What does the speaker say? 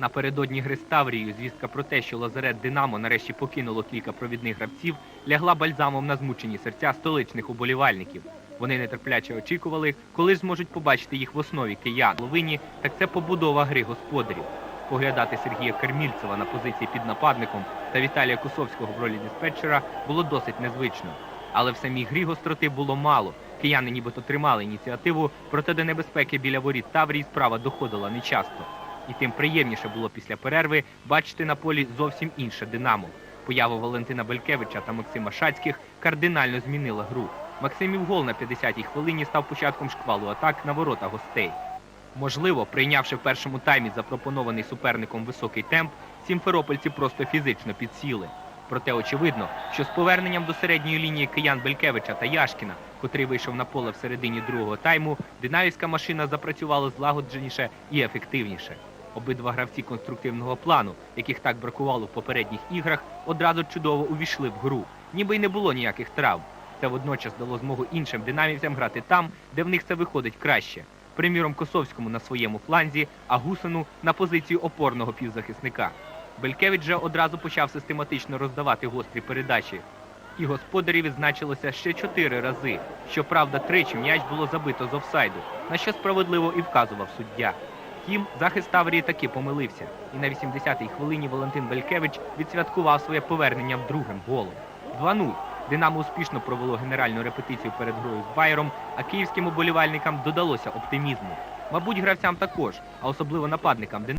Напередодні гри з Таврією звістка про те, що лазарет Динамо нарешті покинуло кілька провідних гравців, лягла бальзамом на змучені серця столичних уболівальників. Вони нетерпляче очікували, коли ж зможуть побачити їх в основі киян. Ловині, так це побудова гри господарів. Поглядати Сергія Кермільцева на позиції під нападником та Віталія Косовського в ролі диспетчера було досить незвично. Але в самій грі гостроти було мало. Кияни нібито тримали ініціативу, проте до небезпеки біля воріт Таврії справа доходила нечасто. І тим приємніше було після перерви бачити на полі зовсім інше Динамо. Поява Валентина Белькевича та Максима Шацьких кардинально змінила гру. Максимів гол на 50-й хвилині став початком шквалу атак на ворота гостей. Можливо, прийнявши в першому таймі запропонований суперником високий темп, сімферопольці просто фізично підсіли. Проте очевидно, що з поверненням до середньої лінії киян Белькевича та Яшкіна, котрий вийшов на поле в середині другого тайму, динамівська машина запрацювала злагодженіше і ефективніше. Обидва гравці конструктивного плану, яких так бракувало в попередніх іграх, одразу чудово увійшли в гру, ніби й не було ніяких травм. Це водночас дало змогу іншим динамівцям грати там, де в них це виходить краще. Приміром Косовському на своєму фланзі, а Гусину на позицію опорного півзахисника. Белькевич же одразу почав систематично роздавати гострі передачі. І господарі відзначилося ще чотири рази. Щоправда, тричі м'яч було забито з офсайду, на що справедливо і вказував суддя. Втім, захист Таврії таки помилився, і на 80-й хвилині Валентин Белькевич відсвяткував своє повернення другим голом. 2-0. Динамо успішно провело генеральну репетицію перед грою з Байером, а київським уболівальникам додалося оптимізму. Мабуть, гравцям також, а особливо нападникам Динамо.